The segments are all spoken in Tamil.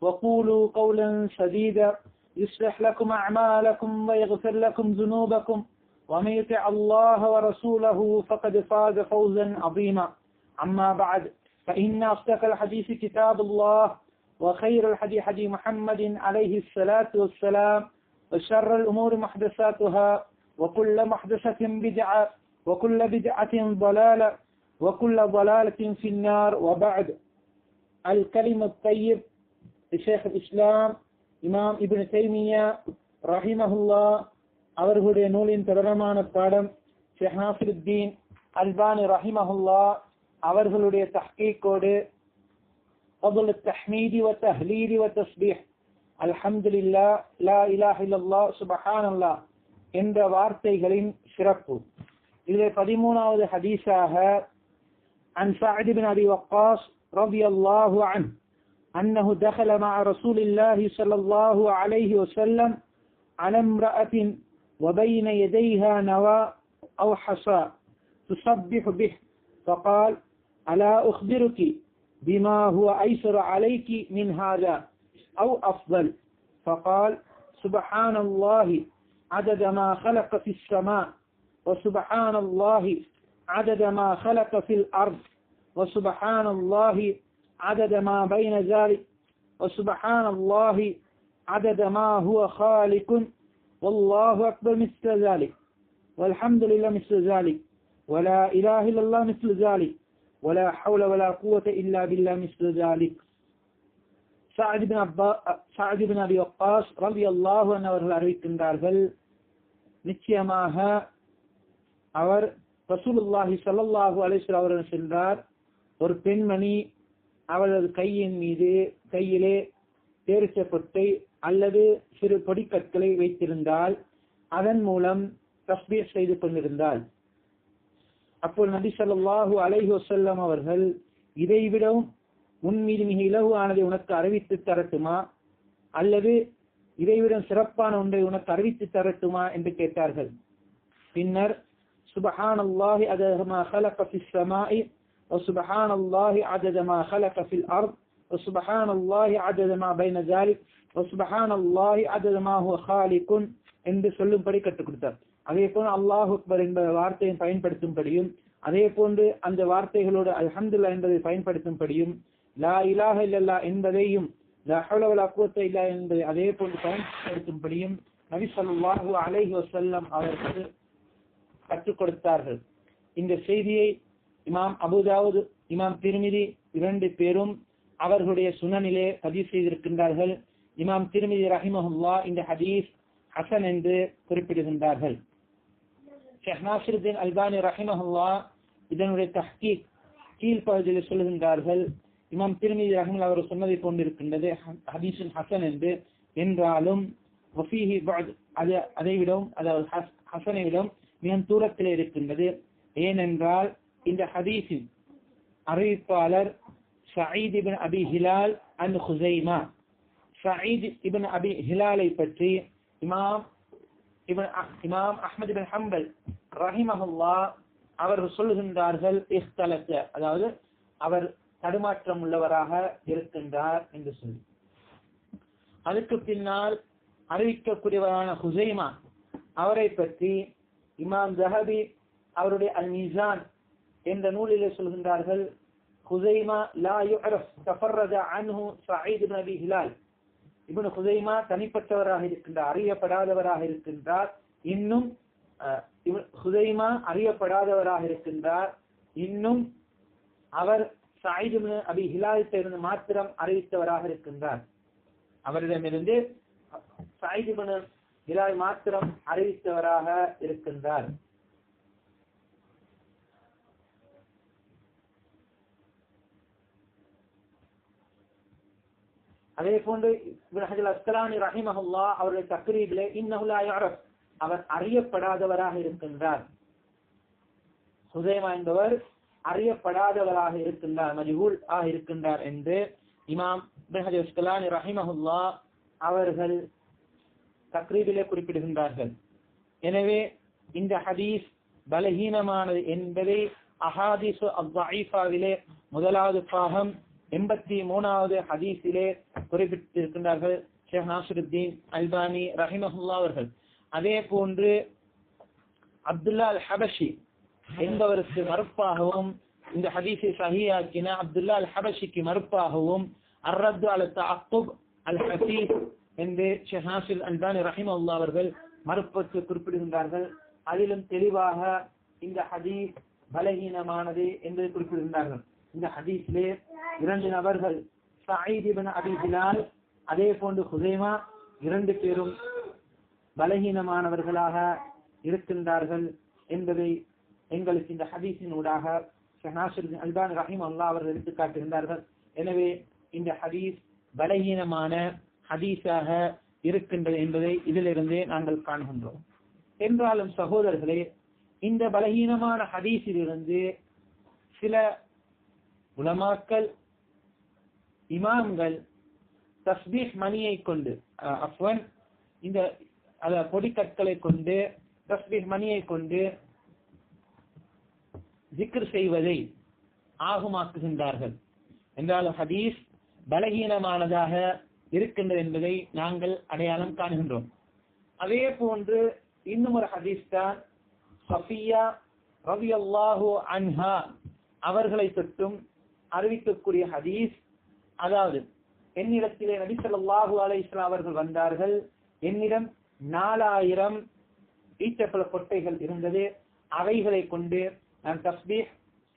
وقولوا قولا سديدا يصلح لكم أعمالكم ويغفر لكم ذنوبكم. ومن يطع الله ورسوله فقد فاز فوزا عظيما. أما بعد فإن أصدق الحديث كتاب الله وخير الحديث حديث محمد عليه الصلاة والسلام وشر الأمور محدثاتها وكل محدثة بدعة وكل بدعة ضلالة وكل ضلالة في النار. وبعد الكلم الطيب لشيخ الإسلام இமாம் இபின் தைமியா ரஹிமஹுல்லா அவர்களுடைய நூலின் தொடரமான பாடம் ஷேக் நாசிருத்தீன் அல்பானி ரஹிமஹுல்லா அவர்களுடைய தஹ்கீக்கோடு فضل التحميد والتهليل والتسبيح الحمد لله لا إله إلا الله سبحان الله என்ற வார்த்தைகளின் சிறப்பு இதில் பதிமூணாவது ஹதீஸாக عن سعد بن أبي وقاص رضي الله عنه أنه دخل مع رسول الله صلى الله عليه وسلم على امرأة وبين يديها نواء أو حصى تصبح به. فقال ألا أخبرك بما هو أيسر عليك من هذا أو أفضل؟ فقال سبحان الله عدد ما خلق في السماء وسبحان الله عدد ما خلق في الأرض وسبحان الله عدد ما بين ذلك وسبحان الله عدد ما هو خالق والله أكبر مثل ذلك والحمد لله مثل ذلك ولا إله إلا الله مثل ذلك ولا حول ولا قوة إلا بالله مثل ذلك سعد بن أبا سعد بن أبي وقاص رضي الله عنه அவர்கள் அறிவிக்கின்றார்கள் நிச்சயமாக அவர் ரசூலுல்லாஹி ஸல்லல்லாஹு அலைஹி வஸல்லம் அவர்கள் சென்றார் ஒரு பெண்மணி அவளது கையின் மீது கையிலே பேரிச்சப்பொட்டை அல்லது சிறு பொடிக்கற்களை வைத்திருந்தால் அதன் மூலம் தஸ்பீர் செய்து கொண்டிருந்தாள் அப்போது நபி சொல்லாஹு அலைஹி வசல்லம் அவர்கள் இதைவிடம் உன் மீது மிக இலகுவானதை உனக்கு அறிவித்து தரட்டுமா? அல்லது இதைவிடம் சிறப்பான ஒன்றை உனக்கு அறிவித்து தரட்டுமா? என்று கேட்டார்கள். பின்னர் சுபஹான் அல்லாஹி அதமா وسبحان الله عدد ما خلق في الأرض وسبحان الله عدد ما بين ذلك وسبحان الله عدد ما هو خالق என்று சொல்லும்படி கற்றுக் கொடுத்தார் அதே போல அல்லாஹ் அக்பர் என்ற வார்த்தையை பயன்படுத்தும்படியும் அதே போன்று அந்த வார்த்தைகளோடு அல்ஹம்துல்லா என்பதை பயன்படுத்தும்படியும் லா இலாஹ இல்லல்லா என்பதையும் லா ஹவ்ல வலா குவத்த இல்லா என்பதை அதே போன்று பயன்படுத்தும்படியும் நபி ஸல்லல்லாஹு அலைஹி வஸல்லம் அவர்கள் கற்றுக் கொடுத்தார்கள் இந்த செய்தியை இமாம் அபுதாவுது இமாம் திருமிதி இரண்டு பேரும் அவர்களுடைய சுனனிலே பதிவு செய்திருக்கின்றார்கள். இமாம் திருமிதி ரஹிமஹுல்லா இந்த ஹதீஸ் ஹசன் என்று குறிப்பிடுகின்றார்கள். ஷேக் நாசிருதீன் அல்பானி ரஹிமஹுல்லா இதனுடைய தஹ்கீக் கீழ்ப்பகுதியில் சொல்லுகின்றார்கள். இமாம் திருமிதி ரஹிமல் அவர் சொன்னதை கொண்டிருக்கின்றது ஹதீஸின் ஹசன் என்று. என்றாலும் வஃபீஹி அது அதை விடவும் அதாவது ஹசனை விடவும் மிக தூரத்தில் இருக்கின்றது. ஏனென்றால் இந்த ஹதீஸின் அறிவிப்பாளர் சயீத் இபின் அபி ஹிலால் அன் ஹுசைமா சயீத் இபின் அபி ஹிலாலை பற்றி இமாம் இபின் இமாம் அஹ்மது பின் ஹம்பல் ரஹிமஹுல்லா அவர்கள் சொல்லுகின்றார்கள் இஹ்தலத்த அதாவது அவர் தடுமாற்றம் உள்ளவராக இருக்கின்றார் என்று சொல்லி. அதுக்கு பின்னால் அறிவிக்கக்கூடியவரான ஹுசைமா அவரை பற்றி இமாம் ஜஹபி அவருடைய அல் மீசான் என்ற நூலிலே சொல்கின்றார்கள் ஹுசைமா லா யுஅரஃப் தஃபர்ரஜா அன்ஹு சயீத் இப்னு அபி ஹிலால். இப்னு ஹுதைமா தனிப்பட்டவராக இருக்கின்றார் அறியப்படாதவராக இருக்கின்றார். இன்னும் ஹுசைமா ஹுதைமா அறியப்படாதவராக இருக்கின்றார். இன்னும் அவர் சயீத் இப்னு அபி ஹிலாலிடமிருந்து மாத்திரம் அறிவித்தவராக இருக்கின்றார். அவரிடமிருந்து சயீத் இப்னு ஹிலால் மாத்திரம் அறிவித்தவராக இருக்கின்றார். அதே போன்று அஸ்கலானி ரஹிமஹுல்லா அவருடைய தக்ரீபிலே இன்னஹு அவர் அறியப்படாதவராக இருக்கின்றார். ஹுதைமா என்பவர் அறியப்படாதவராக இருக்கின்றார் மஜூல் ஆக இருக்கின்றார் என்று இமாம் அஸ்கலானி ரஹிமஹுல்லா அவர்கள் தக்ரீபிலே குறிப்பிடுகின்றார்கள். எனவே இந்த ஹதீஸ் பலஹீனமானது என்பதை அஹாதிசு அவ்வாயிஃபாவிலே முதலாவது பாகம் எண்பத்தி மூணாவது ஹதீஸிலே குறிப்பிட்டிருக்கின்றார்கள் ஷேக் நாசருத்தீன் அல்பானி ரஹிமஹுல்லா அவர்கள். அதே போன்று அப்துல்லா அல் ஹபஷி என்பவருக்கு மறுப்பாகவும் இந்த ஹதீஸை சஹியாக்கின அப்துல்லா அல் ஹபஷிக்கு மறுப்பாகவும் அர்ரத்து அல் தஅக்குப் அல் ஹசீஸ் என்று ஷேக் நாசிர் அல்பானி ரஹிமஹுல்லா அவர்கள் மறுப்பத்து குறிப்பிடுகின்றார்கள். அதிலும் தெளிவாக இந்த ஹதீஸ் பலகீனமானது என்று குறிப்பிடுகின்றார்கள். இந்த ஹதீஸிலே இரண்டு நபர்கள் சயீத் இப்னு அபி ஹிலால் அதே போன்று ஹுதைமா இரண்டு பேரும் பலகீனமானவர்களாக இருக்கின்றார்கள் என்பதை எங்களுக்கு இந்த ஹதீஸின் ஊடாக ஷஹனாசுருதீன் அல்பான் ரஹீம் அல்லா அவர்கள் எடுத்து காட்டுகின்றார்கள். எனவே இந்த ஹதீஸ் பலகீனமான ஹதீஸாக இருக்கின்றது என்பதை இதிலிருந்தே நாங்கள் காண்கின்றோம். என்றாலும் சகோதரர்களே இந்த பலகீனமான ஹதீஸிலிருந்து சில உலமாக்கள் இமாம்கள் தஸ்பீஹ் மணியை கொண்டு அஃப்வன் இந்த அத பொடிக்கற்களை கொண்டு தஸ்பீஹ் மணியை கொண்டு ஜிக்ர் செய்வதை ஆகுமாக்குகின்றார்கள். என்றாலும் ஹதீஸ் பலகீனமானதாக இருக்கின்றது என்பதை நாங்கள் அடையாளம் காணுகின்றோம். அதே போன்று இன்னும் ஒரு ஹதீஸ் தான் சஃபியா ரவியல்லாஹு அன்ஹா அவர்களை தொட்டும் அறிவிக்கக்கூடிய ஹதீஸ். அதாவது என்னிடத்திலே நபிசல்லாஹு ஸல்லல்லாஹு அலைஹி அவர்கள் வந்தார்கள். என்னிடம் நாலாயிரம் ஈச்சப்பல கொட்டைகள் இருந்தது. அவைகளை கொண்டு நான் தஸ்பீஹ்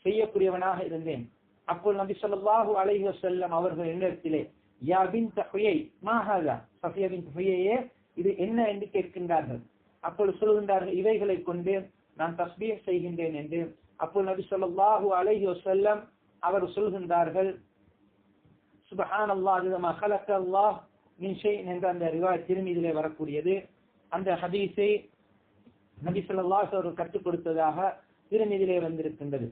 செய்யக்கூடியவனாக இருந்தேன். அப்போது நபி சொல்லாஹு அலைஹ செல்லம் அவர்கள் என்னிடத்திலே யா பின்த் ஹுயை மா ஹாதா? சஃபியா இது என்ன என்று கேட்கின்றார்கள். அப்பொழுது சொல்கின்றார்கள் இவைகளை கொண்டு நான் தஸ்பீஹ் செய்கின்றேன் என்று. அப்போது நபி சொல்லாஹு அலைஹி செல்லம் அவர் சொல்கின்றார்கள் சுபஹான் அல்லாஹ் இதுமா அல்லாஹ் மின்ஷை என்ற அந்த ரிவாய் திருமீதிலே வரக்கூடியது. அந்த ஹதீஸை நபி ஸல்லல்லாஹு அவர் அவர்கள் கற்றுக் கொடுத்ததாக திருமீதிலே வந்திருக்கின்றது.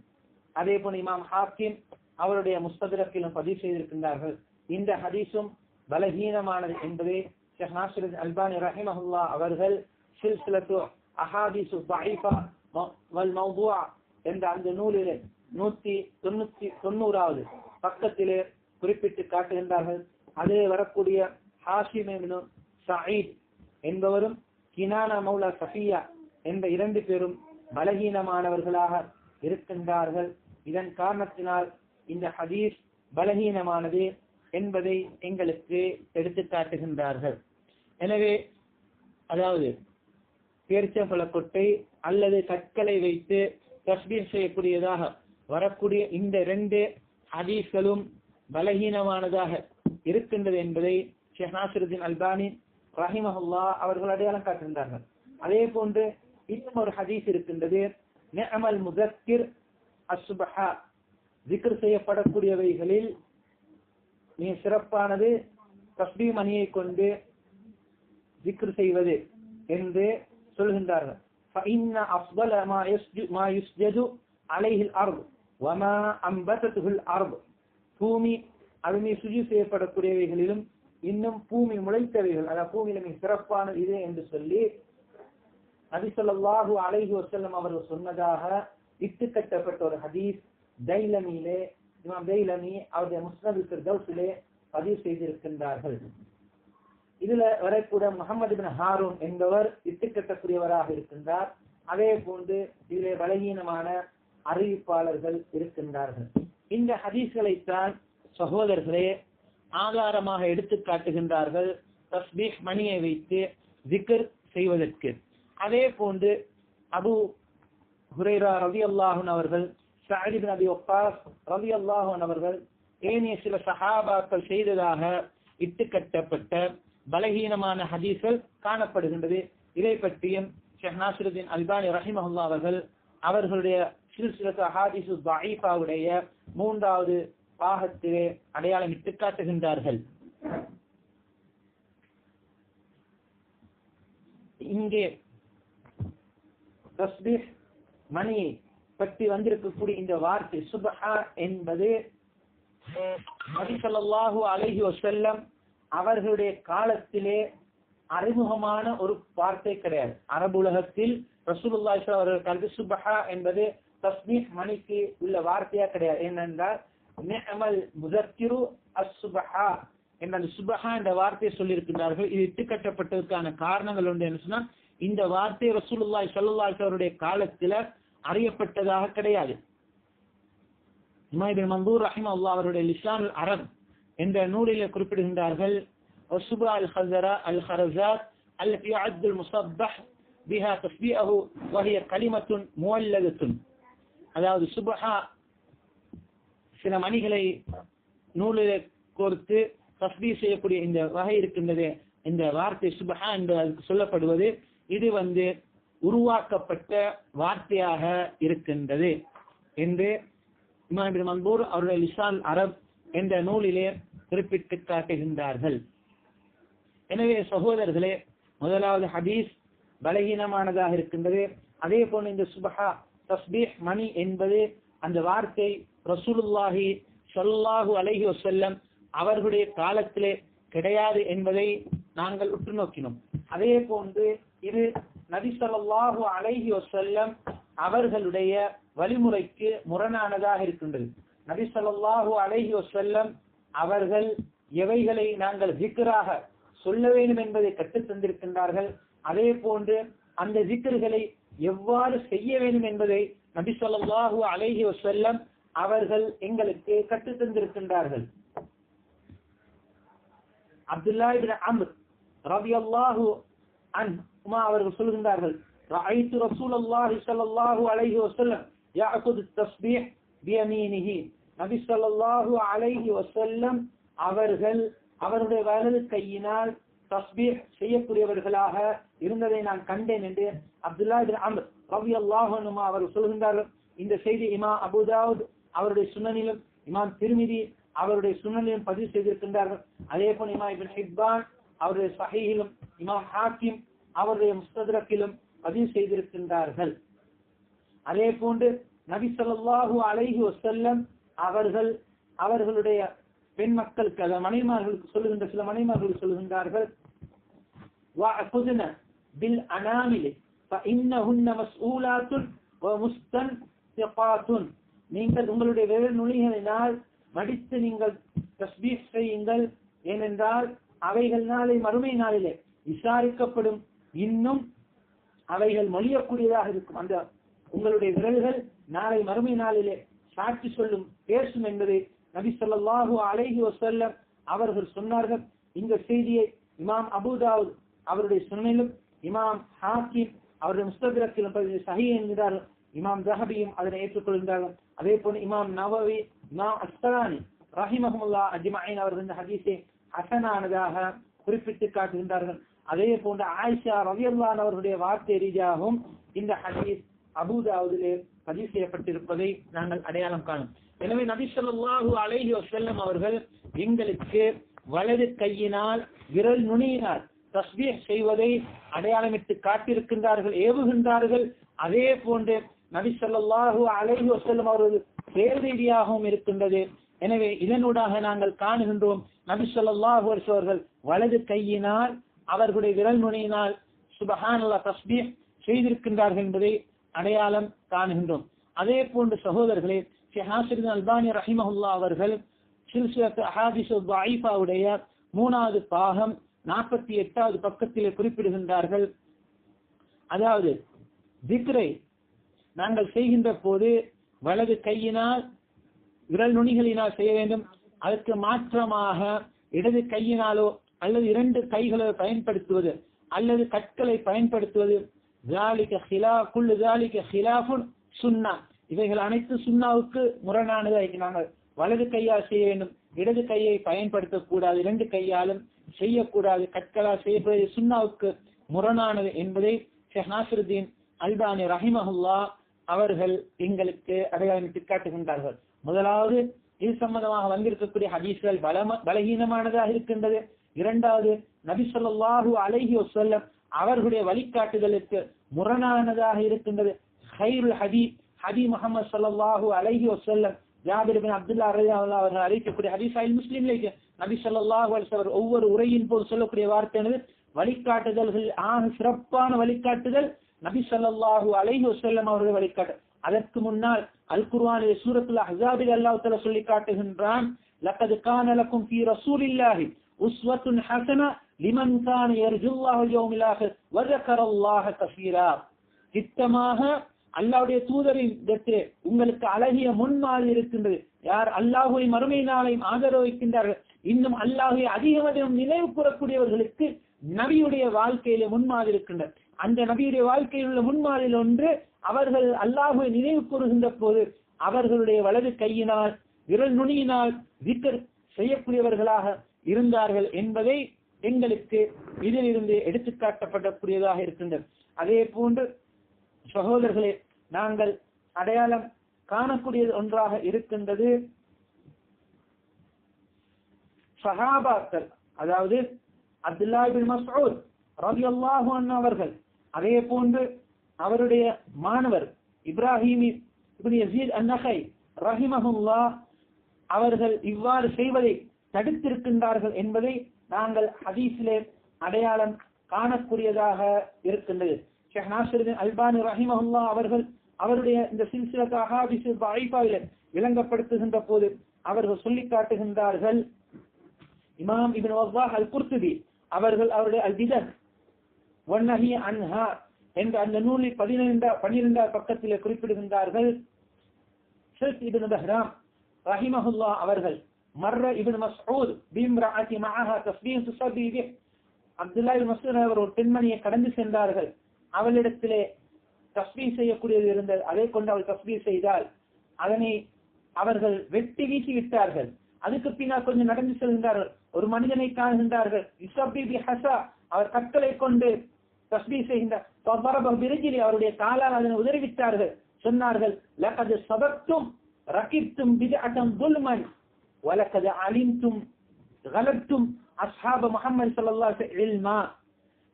அதே போல இமாம் ஹாக்கிம் அவருடைய முஸ்ததரக்கிலும் பதிவு செய்திருக்கின்றார்கள். இந்த ஹதீஸும் பலகீனமானது என்பதை ஷேக் நாசிர் அல்பானி ரஹிமஹுல்லா அவர்கள் சில்சிலத்து அஹாதிசு தஈஃபா வல் மௌபுவா என்ற அந்த நூலிலே நூத்தி தொண்ணூத்தி தொண்ணூறாவது பக்கத்திலே குறிப்பிட்டு காட்டுகின்றார்கள். அதிலே வரக்கூடிய ஹாஷிம் இப்னு சயீத் என்பவரும் கினானா மௌலா சஃபியா என்ற இரண்டு பேரும் பலகீனமானவர்களாக இருக்கின்றார்கள். இதன் காரணத்தினால் இந்த ஹதீஸ் பலகீனமானது என்பதை எங்களுக்கு எடுத்து காட்டுகின்றார்கள். எனவே அதாவது பேரிச்சம்பழ கொட்டை அல்லது கற்களை வைத்து தஸ்பீர் செய்யக்கூடியதாக வரக்கூடிய இந்த ரெண்டு ஹதீஸ்களும் பலகீனமானதாக இருக்கின்றது என்பதை ஷேக் நாசருதீன் அல்பானி ரஹிமஹுல்லா அவர்கள் அடையாளம் காட்டியிருந்தார்கள். அதே போன்று இன்னும் ஒரு ஹதீஸ் இருக்கின்றது நெஅமல் முதக்கிர் அசுபஹா ஜிக்ர் செய்யப்படக்கூடியவைகளில் மிக சிறப்பானது தஸ்பீ மணியை கொண்டு ஜிக்ர் செய்வது என்று சொல்கின்றார்கள். அலைஹில் அர்து. வமா அம்பசத்துகுல் அர்பு பூமி அருமை சுஜி செய்யப்படக்கூடியவைகளிலும் இன்னும் பூமி முளைத்தவைகள் அதாவது பூமியில மிக சிறப்பானது இது என்று சொல்லி நபிசல்லாஹு அலைஹி வசல்லம் அவர்கள் சொன்னதாக இட்டு கட்டப்பட்ட ஒரு ஹதீஸ் தைலமியிலே இமாம் தைலமி அவருடைய முஸ்னது தௌசிலே பதிவு செய்திருக்கின்றார்கள். இதுல வரக்கூட முகமது பின் ஹாரூன் என்பவர் இட்டு கட்டக்கூடியவராக இருக்கின்றார். அதே போன்று இதிலே பலகீனமான அறிவிப்பாளர்கள் இருக்கின்றார்கள். இந்த ஹதீஸ்களைத்தான் சகோதரர்களே ஆதாரமாக எடுத்து காட்டுகின்றார்கள். தஸ்பீஹ் மணியை வைத்து ஜிக்கர் செய்வதற்கு. அதே போன்று அபு ஹுரேரா ரவி அல்லாஹன் அவர்கள் சஅத் இப்னு அபி ரவி அல்லாஹன் அவர்கள் ஏனைய சில சஹாபாக்கள் செய்ததாக இட்டுக்கட்டப்பட்ட பலகீனமான ஹதீஸ்கள் காணப்படுகின்றது. இதை பற்றியும் ஷெஹ் நாசிருதீன் அல்பானி ரஹிமஹுல்லா அவர்கள் அவர்களுடைய சில்சிலத்து அஹாதிசு தஈஃபாவுடைய மூன்றாவது பாகத்திலே அடையாளம் இட்டு காட்டுகின்றார்கள். இங்கே தஸ்பீஹ் மணி பற்றி வந்திருக்கக்கூடிய இந்த வார்த்தை சுபஹா என்பது நபி அலஹி வசல்லம் அவர்களுடைய காலத்திலே அறிமுகமான ஒரு வார்த்தை கிடையாது. அரபு உலகத்தில் ரசூலுல்லாஹி அவர்கள் கல்வி சுபஹா என்பது தஸ்மீஹ் மணிக்கு உள்ள வார்த்தையா கிடையாது. என்னென்றால் நெமல் முதற்கிரு அசுபஹா என்றால் சுபஹா என்ற வார்த்தையை சொல்லியிருக்கின்றார்கள். இது இட்டுக்கட்டப்பட்டதற்கான காரணங்கள் உண்டு என்று சொன்னால் இந்த வார்த்தை ரசூலுல்லாய் சொல்லுல்லாய் அவருடைய காலத்துல அறியப்பட்டதாக கிடையாது. இமாயிபின் மந்தூர் ரஹிம் அல்லா அவருடைய லிசான் அரப் என்ற நூலில் குறிப்பிடுகின்றார்கள் ஒசுபா அல் ஹசரா அல் ஹரசாத் அல் அப்துல் முசப்பஹ் பிஹா தஸ்பிஅஹு வஹிய கலிமத்துன் முவல்லதுன் அதாவது சுபஹா சில மணிகளை நூலில் கோர்த்து தஸ்பீ செய்யக்கூடிய இந்த வகை இருக்கின்றது. இந்த வார்த்தை சுபஹா என்று அதுக்கு சொல்லப்படுவது இது வந்து உருவாக்கப்பட்ட வார்த்தையாக இருக்கின்றது என்று இமாம் மன்பூர் அவருடைய லிசான் அரப் என்ற நூலிலே குறிப்பிட்டு காட்டுகின்றார்கள் எனவே சகோதரர்களே முதலாவது ஹதீஸ் பலகீனமானதாக இருக்கின்றது. அதே போல இந்த சுபஹா தஸ்பீஹ் மணி என்பது அந்த வார்த்தை ரசூலுல்லாஹி சொல்லாஹு அலஹி வசல்லம் அவர்களுடைய காலத்திலே கிடையாது என்பதை நாங்கள் உற்று நோக்கினோம். அதே போன்று இது நபி ஸல்லல்லாஹு அலைஹி வஸல்லம் அவர்களுடைய வழிமுறைக்கு முரணானதாக இருக்கின்றது. நபி ஸல்லல்லாஹு அலைஹி வஸல்லம் அவர்கள் எவைகளை நாங்கள் ஜிக்கராக சொல்ல வேண்டும் என்பதை கற்றுத் தந்திருக்கின்றார்கள். அதே போன்று அந்த ஜிக்கர்களை எவ்வாறு செய்ய வேண்டும் என்பதை நபி ஸல்லல்லாஹு அலைஹி வஸல்லம் அவர்கள் எங்களுக்கு கற்றுத் தந்திருக்கின்றார்கள் அப்துல்லா இப்னு அம்ர் ரலியல்லாஹு அன்ஹுமா அவர்கள் சொல்கின்றார்கள் رأيت رسول الله صلى الله عليه وسلم يأخذ التسبيح بيمينه நபி ஸல்லல்லாஹு அலைஹி வஸல்லம் அவர்கள் அவருடைய வலது கையினால் தஸ்பீஹ் செய்யக்கூடியவர்களாக இருந்ததை நான் கண்டேன் என்று அப்துல்லா இப்னு அம்ர் ரலியல்லாஹு அன்ஹுமா சொல்கின்றார்கள். இந்த செய்தி இமா அபுதாவுத் அவருடைய சுனனிலும் இமாம் திருமிதி அவருடைய சுனனிலும் பதிவு செய்திருக்கின்றார்கள். அதே போல் இமா இபின் ஹிப்பான் அவருடைய சஹீஹிலும் இமாம் ஹாக்கிம் அவருடைய முஸ்தத்ரக்கிலும் பதிவு செய்திருக்கின்றார்கள். அதே போன்று நபி சொல்லாஹு அலைஹி வசல்லம் அவர்கள் அவர்களுடைய பெண் மக்களுக்கு அதாவது மனைமார்களுக்கு சொல்லுகின்ற சில மனைமார்கள் சொல்லுகின்றார்கள் பில் அனாமிலே நீங்கள் உங்களுடைய விரல் நுழைகளினால் மடித்து நீங்கள் தஸ்பீஸ் செய்யுங்கள். ஏனென்றால் அவைகள் நாளை மறுமை நாளிலே விசாரிக்கப்படும். இன்னும் அவைகள் மொழியக்கூடியதாக இருக்கும். அந்த உங்களுடைய விரல்கள் நாளை மறுமை நாளிலே சாட்சி சொல்லும் பேசும் என்பதை நபி சொல்லாஹு அலைஹி வசல்லம் அவர்கள் சொன்னார்கள் இந்த செய்தியை இமாம் அபுதாவுத் அவருடைய சுனனிலும் இமாம் ஹாக்கிம் அவருடைய முஸ்தபிரத்திலும் சஹி என்கிறார்கள். இமாம் ஜஹபியும் அதனை ஏற்றுக்கொள்கின்றார்கள். அதே போல இமாம் நவவி இமாம் அஸ்தலானி ரஹிமஹமுல்லா அஜ்மஈன் அவர்கள் இந்த ஹதீஸை ஹசனானதாக குறிப்பிட்டு காட்டுகின்றார்கள். அதே போன்ற ஆயிஷா ரவியல்லான் அவர்களுடைய வார்த்தை ரீதியாகவும் இந்த ஹதீஸ் அபுதாவுதிலே பதிவு செய்யப்பட்டிருப்பதை நாங்கள் அடையாளம் காணும். எனவே நபிசல்லாஹு ஸல்லல்லாஹு அலைஹி வஸல்லம் அவர்கள் எங்களுக்கு வலது கையினால் விரல் நுனியினால் தஸ்பீஹ் செய்வதை அடையாளமிட்டு காட்டியிருக்கின்றார்கள் ஏவுகின்றார்கள். அதே போன்று நபிசல்லாஹு ஸல்லல்லாஹு அலைஹி வஸல்லம் அவர்கள் செயல் ரீதியாகவும் இருக்கின்றது. எனவே இதனூடாக நாங்கள் காணுகின்றோம் நபிசல்லாஹு அவர்கள் வலது கையினால் அவர்களுடைய விரல் நுனியினால் அல்லா தஸ்பீஹ் செய்திருக்கின்றார்கள் என்பதை அடையாளம் காணுகின்றோம். அதே போன்று சகோதரர்களே ஷெஹாசிரின் அல்பானி ரஹிமஹுல்லா அவர்கள் சில்சிலத்து அஹாதிசு தாயிஃபாவுடைய மூணாவது பாகம் நாற்பத்தி எட்டாவது பக்கத்திலே குறிப்பிடுகின்றார்கள் அதாவது திக்ரை நாங்கள் செய்கின்ற போது வலது கையினால் விரல் நுனிகளினால் செய்ய வேண்டும். அதற்கு மாற்றமாக இடது கையினாலோ அல்லது இரண்டு கைகளோ பயன்படுத்துவது அல்லது கற்களை பயன்படுத்துவது ஜாலிக ஹிலா குல்லு ஜாலிக ஹிலாஃபுன் சுன்னா இவைகள் அனைத்து சுண்ணாவுக்கு முரணானது நாங்கள் வலது கையால் செய்ய வேண்டும். இடது கையை பயன்படுத்தக்கூடாது. இரண்டு கையாலும் செய்யக்கூடாது. கற்களால் செய்யப்படுவது சுண்ணாவுக்கு முரணானது என்பதை ஷேக் நாசிருதீன் அல்பானி ரஹிமஹுல்லா அவர்கள் எங்களுக்கு அடையாளமிட்டு காட்டுகின்றார்கள். முதலாவது இது சம்பந்தமாக வந்திருக்கக்கூடிய ஹதீஸ்கள் பலம பலகீனமானதாக இருக்கின்றது. இரண்டாவது நபி சொல்லாஹு அலைஹி வஸல்லம் அவர்களுடைய வழிகாட்டுதலுக்கு முரணானதாக இருக்கின்றது. ஹைருல் ஹதி ஹபி முகமது சல்லாஹூ அலஹி வசல்லம் ஜாபிர் பின் அப்துல்லா அலியா அவர்கள் அறிவிக்கக்கூடிய ஹரிசாயில் முஸ்லீம்ல நபி சொல்லாஹ் அவர் ஒவ்வொரு உரையின் போது சொல்லக்கூடிய வார்த்தையானது வழிகாட்டுதல்கள் ஆக சிறப்பான வழிகாட்டுதல் நபி சொல்லாஹூ அலைஹி வசல்லம் அவர்கள் வழிகாட்டு. அதற்கு முன்னால் அல் குர்வானிலே சூரத்துல ஹசாபில் அல்லாஹ் சொல்லி காட்டுகின்றான் لقد كان لكم في رسول الله أسوة حسنة لمن كان يرجو الله اليوم الآخر وذكر அல்லாவுடைய தூதரின் இடத்திலே உங்களுக்கு அழகிய முன்மாதிரி இருக்கின்றது. யார் அல்லாஹுவை மறுமை நாளையும் இன்னும் அல்லாஹை அதிகம் அதிகம் நினைவு கூறக்கூடியவர்களுக்கு நபியுடைய வாழ்க்கையில முன்மாதிரி இருக்கின்றது. அந்த நபியுடைய வாழ்க்கையில் உள்ள முன்மாதிரியில் ஒன்று அவர்கள் அல்லாஹுவை நினைவு கூறுகின்ற போது அவர்களுடைய வலது கையினால் விரல் நுனியினால் விக்கர் செய்யக்கூடியவர்களாக இருந்தார்கள் என்பதை எங்களுக்கு இதிலிருந்து எடுத்துக்காட்டப்படக்கூடியதாக இருக்கின்றது. அதே போன்று சகோதரர்களே நாங்கள் அடையாளம் காணக்கூடியது ஒன்றாக இருக்கின்றது சஹாபாக்கள் அதாவது அப்துல்லா பின் ரவி ரலியல்லாஹு அன்ஹு அவர்கள். அதே போன்று அவருடைய மாணவர் இப்ராஹிம் இப்னு யஸீத் நகை அவர்கள் இவ்வாறு செய்வதை தடுத்திருக்கின்றார்கள் என்பதை நாங்கள் ஹதீஸிலே அடையாளம் காணக்கூடியதாக இருக்கின்றது. ஷேக் நாசருதீன் அல்பானி ரஹிமஹுல்லா அவர்கள் அவருடைய இந்த சில்சிலத் அஹாபிசு பைஃபாவில விளங்கப்படுத்துகின்ற போது அவர்கள் சொல்லி காட்டுகின்றார்கள். இமாம் இபின் வஃபாஹ் அல் குர்துபி அவர்கள் அவருடைய அல் பிதத் ஒன்னஹி அன்ஹா என்ற அந்த நூலில் பதினைந்தா பன்னிரெண்டாம் பக்கத்தில் குறிப்பிடுகின்றார்கள். ஷேக் இபின் பஹ்ராம் ரஹிமஹுல்லா அவர்கள் மர்ர இபின் மஸ்ஊத் பீம் மஅஹா தஸ்பீஹ் துஸபி அப்துல்லாஹ் அப்துல்லா மஸ்ஊத் அவர் ஒரு பெண்மணியை கடந்து சென்றார்கள். அவளிடத்திலே தஸ்பீ செய்யக்கூடியது இருந்தது. அதை கொண்டு அவள் தஸ்பீ செய்தால் அதனை அவர்கள் வெட்டி வீசி விட்டார்கள். அதுக்கு பின்னால் கொஞ்சம் நடந்து செல்கின்றார்கள். ஒரு மனிதனை காண்கின்றார்கள். ஹசா அவர் கற்களை கொண்டு தஸ்பீ செய்கின்றார். விருஜிலி அவருடைய காலால் அதனை உதறிவிட்டார்கள். சொன்னார்கள் லக்கது சபத்தும் ரகித்தும் பிதஅத்தம் துல்மன் வலகது அலிம்தும் கலத்தும் அஸ்ஹாப முகமது சல்லா இல்மா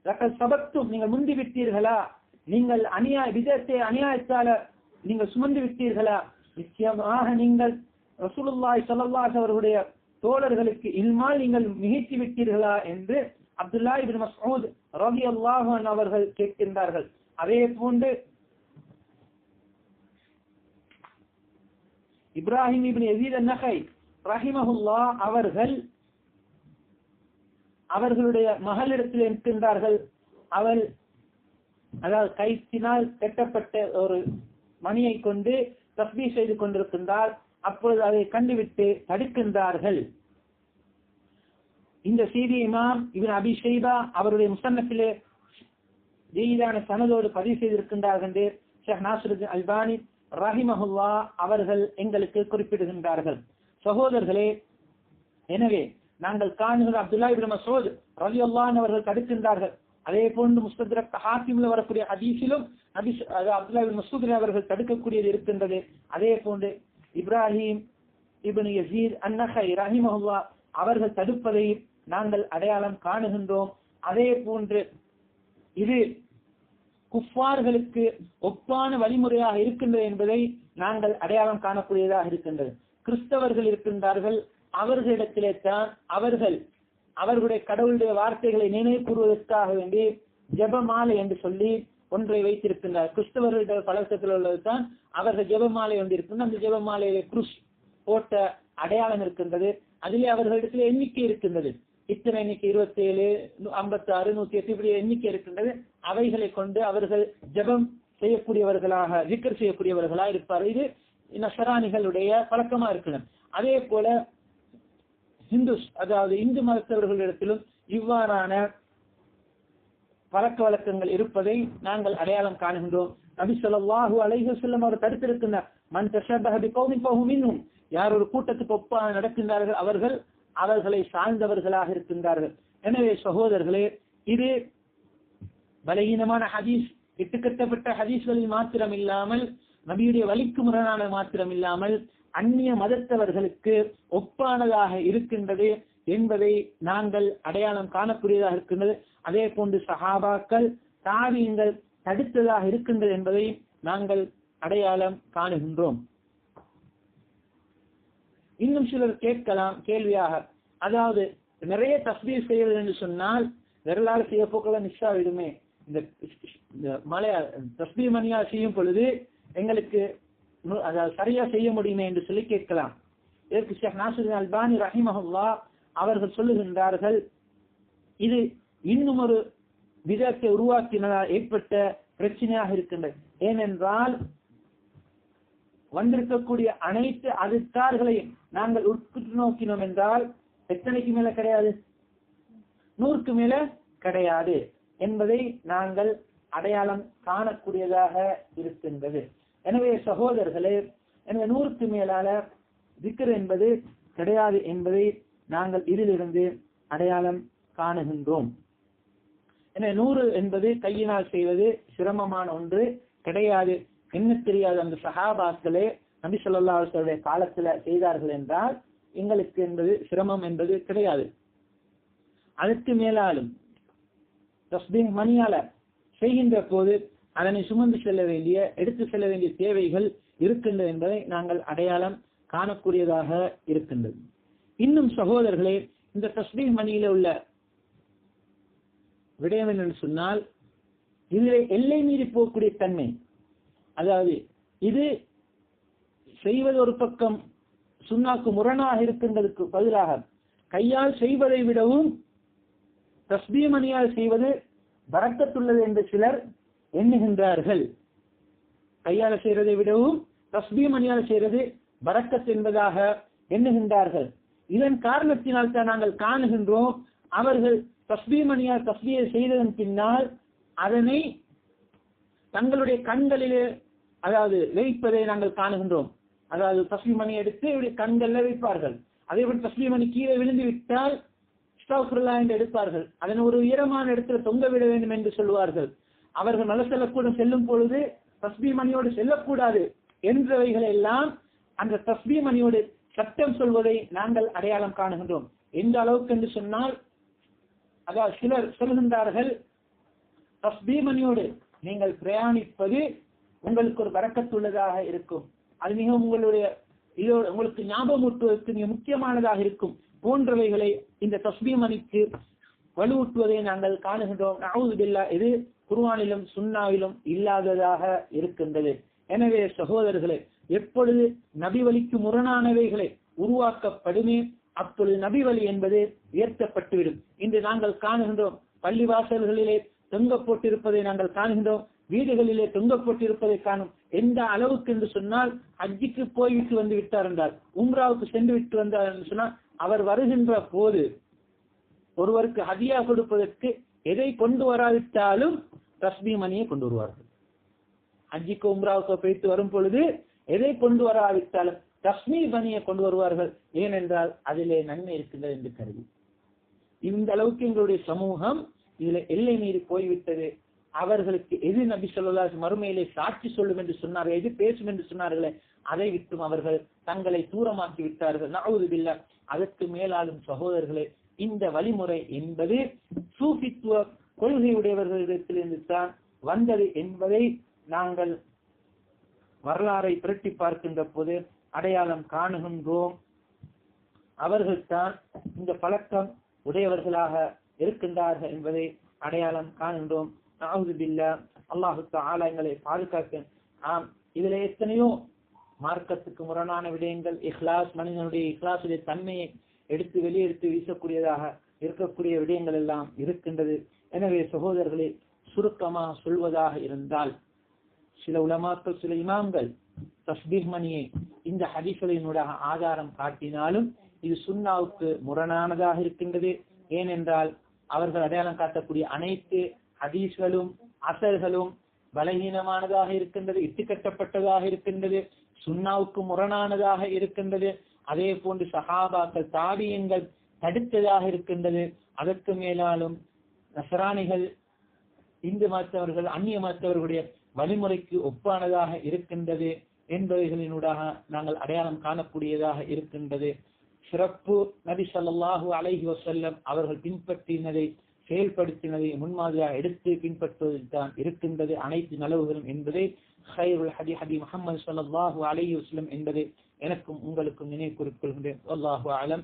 லகது சபக்தும் நீங்கள் முந்தி விட்டீர்களா நீங்கள் அநியாய விதத்தை அநியாயத்தால நீங்கள் சுமந்து விட்டீர்களா நிச்சயமாக நீங்கள் ரசூலுல்லாய் ஸல்லல்லாஹு அவர்களுடைய தோழர்களுக்கு இல்மால் நீங்கள் மிகைத்து விட்டீர்களா என்று அப்துல்லா இபின் மசூத் ரவி அல்லாஹன் அவர்கள் கேட்கின்றார்கள். அதே போன்று இப்ராஹிம் இபின் எசீத் நகை ரஹிமஹுல்லா அவர்கள் அவர்களுடைய மகளிடத்தில் இருக்கின்றார்கள். அவள் அதாவது கைத்தினால் கட்டப்பட்ட ஒரு மணியை கொண்டு தஸ்பீ செய்து கொண்டிருக்கின்றார் அப்பொழுது அதை கண்டுவிட்டு தடுக்கின்றார்கள். இந்த செய்தி இமாம் இவன் அபிஷேபா அவருடைய முசன்னத்திலே ஜெயிலான சனதோடு பதிவு செய்திருக்கின்றார்கள் என்று ஷேக் நாசருதீன் அல்பானி ரஹிமஹுல்லா அவர்கள் எங்களுக்கு குறிப்பிடுகின்றார்கள். சகோதரர்களே எனவே நாங்கள் காணுகிற அப்துல்லா இபின் ரவி அல்லான் அவர்கள் தடுக்கின்றார்கள். அதே போன்று முஸ்தத்ரக் ஹாசிம்ல வரக்கூடிய ஹதீஸிலும் நபி அப்துல்லா இபின் மசூத் அவர்கள் தடுக்கக்கூடியது இருக்கின்றது. அதே போன்று இப்ராஹிம் இபின் யசீர் அன்னஹை ரஹிமஹுல்லா அவர்கள் தடுப்பதை நாங்கள் அடையாளம் காணுகின்றோம். அதே போன்று இது குஃபார்களுக்கு ஒப்பான வழிமுறையாக இருக்கின்றது என்பதை நாங்கள் அடையாளம் காணக்கூடியதாக இருக்கின்றது. கிறிஸ்தவர்கள் இருக்கின்றார்கள். அவர்களிடத்திலே தான் அவர்கள் அவர்களுடைய கடவுளுடைய வார்த்தைகளை நினைவு கூறுவதற்காக வேண்டி ஜபமாலை என்று சொல்லி ஒன்றை வைத்திருக்கின்றார். கிறிஸ்தவர்களுடைய பழக்கத்தில் உள்ளது தான் அவர்கள் ஜெபமாலை ஒன்று இருக்கின்ற அந்த ஜெபமாலையில குருஷ் போட்ட அடையாளம் இருக்கின்றது. அதிலே அவர்களிடத்தில் எண்ணிக்கை இருக்கின்றது. இத்தனை எண்ணிக்கை? இருபத்தி ஏழு ஐம்பத்தி ஆறு நூத்தி எட்டு இப்படி எண்ணிக்கை இருக்கின்றது. அவைகளை கொண்டு அவர்கள் ஜெபம் செய்யக்கூடியவர்களாக விக்கர் செய்யக்கூடியவர்களாக இருப்பார் இது நசராணிகளுடைய பழக்கமா இருக்கணும் அதே போல இந்து அதாவது இந்து மதத்தவர்களிடத்திலும் இவ்வாறான பழக்க வழக்கங்கள் இருப்பதை நாங்கள் அடையாளம் காணுகின்றோம். நபி சொல்லாஹு அலைஹி அவர் தடுத்திருக்கின்றார் மன் தஷபஹ யார் ஒரு கூட்டத்துக்கு ஒப்பாக நடக்கின்றார்கள் அவர்கள் அவர்களை சார்ந்தவர்களாக இருக்கின்றார்கள். எனவே சகோதரர்களே இது பலகீனமான ஹதீஸ் இட்டுக்கட்டப்பட்ட ஹதீஸ்களில் மாத்திரம் இல்லாமல் நபியுடைய வழிக்கு முரணான மாத்திரம் இல்லாமல் அந்நிய மதத்தவர்களுக்கு ஒப்பானதாக இருக்கின்றது என்பதை நாங்கள் அடையாளம் காணக்கூடியதாக இருக்கின்றது. அதே போன்று சஹாபாக்கள் தாவியங்கள் தடுத்ததாக இருக்கின்றது என்பதை நாங்கள் அடையாளம் காணுகின்றோம். இன்னும் சிலர் கேட்கலாம் கேள்வியாக. அதாவது நிறைய தஸ்பீர் செய்வது என்று சொன்னால் விரலால் செய்ய போக்கல மிஸ் ஆகிடுமே இந்த இந்த மலையா தஸ்பீர் மணியா செய்யும் பொழுது எங்களுக்கு அதாவது சரியா செய்ய முடியுமே என்று சொல்லி கேட்கலாம். இதற்கு ஷேக் நாசுதீன் அல்பானி ரஹிமஹுல்லா அவர்கள் சொல்லுகின்றார்கள் இது இன்னும் ஒரு விதத்தை உருவாக்கினதால் ஏற்பட்ட பிரச்சனையாக இருக்கின்றது. ஏனென்றால் வந்திருக்கக்கூடிய அனைத்து அதிர்த்தார்களையும் நாங்கள் உட்குற்று நோக்கினோம் என்றால் எத்தனைக்கு மேல கிடையாது? நூறுக்கு மேல கிடையாது என்பதை நாங்கள் அடையாளம் காணக்கூடியதாக இருக்கின்றது. எனவே சகோதரர்களே எனவே நூறுக்கு மேலான திக்கர் என்பது கிடையாது என்பதை நாங்கள் இதிலிருந்து அடையாளம் காணுகின்றோம். எனவே நூறு என்பது கையினால் செய்வது சிரமமான ஒன்று கிடையாது. என்ன தெரியாது அந்த சகாபாஸ்களே நபி ஸல்லல்லாஹு அலைஹி காலத்துல செய்தார்கள் என்றால் எங்களுக்கு என்பது சிரமம் என்பது கிடையாது. அதற்கு மேலாலும் தஸ்பீஹ் மணியால செய்கின்ற போது அதனை சுமந்து செல்ல வேண்டிய எடுத்து செல்ல வேண்டிய தேவைகள் இருக்கின்றது என்பதை நாங்கள் அடையாளம் காணக்கூடியதாக இருக்கின்றது. இன்னும் சகோதரர்களே இந்த தஸ்பீஹ் மணியில உள்ள விடயம் என்னன்னு சொன்னால் இதில் எல்லை மீறி போகக்கூடிய தன்மை. அதாவது இது செய்வது ஒரு பக்கம் சுண்ணாக்கு முரணாக இருக்கின்றதுக்கு பதிலாக கையால் செய்வதை விடவும் தஸ்பீமணியால் செய்வது பறக்கத்துள்ளது என்று சிலர் எண்ணுகின்றார்கள். கையால் செய்வதை விடவும் தஸ்பீமணியால் செய்வது பரக்கத் என்பதாக எண்ணுகின்றார்கள். இதன் காரணத்தினால் தான் நாங்கள் காணுகின்றோம் அவர்கள் தஸ்பீமணியால் தஸ்பியை செய்ததன் பின்னால் அதனை தங்களுடைய கண்களிலே அதாவது வைப்பதை நாங்கள் காணுகின்றோம். அதாவது தஸ்மீமணி எடுத்து இவருடைய கண்கள்ல வைப்பார்கள். அதே போல் தஸ்மீமணி கீழே விழுந்து விட்டால் ஸ்டாஃபுல்லா என்று எடுப்பார்கள். அதனை ஒரு உயரமான இடத்துல தொங்க விட வேண்டும் என்று சொல்லுவார்கள் அவர்கள் மலசல்லக்கூடம் செல்லும் பொழுது தஸ்மீமணியோடு செல்லக்கூடாது என்றவைகள் எல்லாம் அந்த தஸ்மீமணியோடு சட்டம் சொல்வதை நாங்கள் அடையாளம் காணுகின்றோம். எந்த அளவுக்கு என்று சொன்னால் அதாவது சிலர் சொல்கின்றார்கள் தஸ்பீமணியோடு நீங்கள் பிரயாணிப்பது உங்களுக்கு ஒரு வரக்கத்துள்ளதாக இருக்கும். அது மிகவும் உங்களுடைய இதோடு உங்களுக்கு ஞாபகமூட்டுவதற்கு மிக முக்கியமானதாக இருக்கும். போன்றவைகளை இந்த தஸ்பீமணிக்கு வலுவூட்டுவதை நாங்கள் காணுகின்றோம். இது குர்வானிலும் சுண்ணாவிலும் இல்லாததாக இருக்கின்றது. எனவே சகோதரர்களே எப்பொழுது நபி வழிக்கு முரணானவைகளை உருவாக்கப்படுமே அப்பொழுது நபி வழி என்பது உயர்த்தப்பட்டுவிடும். இன்று நாங்கள் காணுகின்றோம் பள்ளிவாசல்களிலே தொங்க போட்டிருப்பதை நாங்கள் காணுகின்றோம் வீடுகளிலே தொங்க போட்டிருப்பதை காணும். எந்த அளவுக்கு என்று சொன்னால் அஜிக்கு போய்விட்டு வந்து விட்டார் என்றால் உம்ராவுக்கு சென்று விட்டு வந்தார் என்று சொன்னால் அவர் வருகின்ற போது ஒருவருக்கு ஹதியா கொடுப்பதற்கு எதை கொண்டு வராவிட்டாலும் தஸ்மீ மணியை கொண்டு வருவார்கள். ஹஜ்ஜிக்கு உம்ராவுக்கு போயிட்டு வரும் பொழுது எதை கொண்டு வராவிட்டாலும் தஸ்மீ பணியை கொண்டு வருவார்கள். ஏனென்றால் அதிலே நன்மை இருக்கின்றது என்று கருதி. இந்த அளவுக்கு எங்களுடைய சமூகம் இதுல எல்லை மீறி போய்விட்டது. அவர்களுக்கு எது நபி சொல்லலா மறுமையிலே சாட்சி சொல்லும் என்று சொன்னார்கள் எது பேசும் என்று சொன்னார்களே அதை விட்டும் அவர்கள் தங்களை தூரமாக்கி விட்டார்கள். நவுது அதற்கு மேலாளும் சகோதரர்களே இந்த வழிமுறை என்பது சூஃபித்துவ கொள்கையுடையவர்களிடத்திலிருந்து தான் வந்தது என்பதை நாங்கள் வரலாறை புரட்டி பார்க்கின்ற போது அடையாளம் காணுகின்றோம். அவர்கள்தான் இந்த பழக்கம் உடையவர்களாக இருக்கின்றார்கள் என்பதை அடையாளம் காணுகின்றோம். நாவுது பில்லா அல்லாஹு தாலா பாதுகாக்க ஆம். இதுல எத்தனையோ மார்க்கத்துக்கு முரணான விடயங்கள் இஹ்லாஸ் மனிதனுடைய இஹ்லாசுடைய தன்மையை எடுத்து வெளியெடுத்து வீசக்கூடியதாக இருக்கக்கூடிய விடயங்கள் எல்லாம் இருக்கின்றது. எனவே சகோதரர்களே சுருக்கமா சொல்வதாக இருந்தால் சில உலமாக்கள் சில இமாம்கள் தஸ்பீர் மணியை இந்த ஹதீஸ்களினுடைய ஆதாரம் காட்டினாலும் இது சுன்னாவுக்கு முரணானதாக இருக்கின்றது. ஏனென்றால் அவர்கள் அடையாளம் காட்டக்கூடிய அனைத்து ஹதீஸ்களும் அசர்களும் பலகீனமானதாக இருக்கின்றது இட்டுக்கட்டப்பட்டதாக இருக்கின்றது சுண்ணாவுக்கு முரணானதாக இருக்கின்றது. அதே போன்று சஹாபாக்கள் தாபியங்கள் தடுத்ததாக இருக்கின்றது. அதற்கு மேலாலும் நசராணிகள் இந்து மதத்தவர்கள் அந்நிய மதத்தவர்களுடைய வழிமுறைக்கு ஒப்பானதாக இருக்கின்றது என்பவைகளினூடாக நாங்கள் அடையாளம் காணக்கூடியதாக இருக்கின்றது. சிறப்பு நபி ஸல்லல்லாஹு அலைஹி வசல்லம் அவர்கள் பின்பற்றினதை செயல்படுத்தினதை முன்மாதிரியாக எடுத்து பின்பற்றுவதில் தான் இருக்கின்றது. அனைத்து நலவுகளும் என்பதை ஹைருல் ஹதி ஹதி முகமது ஸல்லல்லாஹு அலைஹி வஸ்லம் என்பதை எனக்கும் உங்களுக்கும் நினைவு குறிப்பிடுகின்றேன் அல்லாஹு அலம்.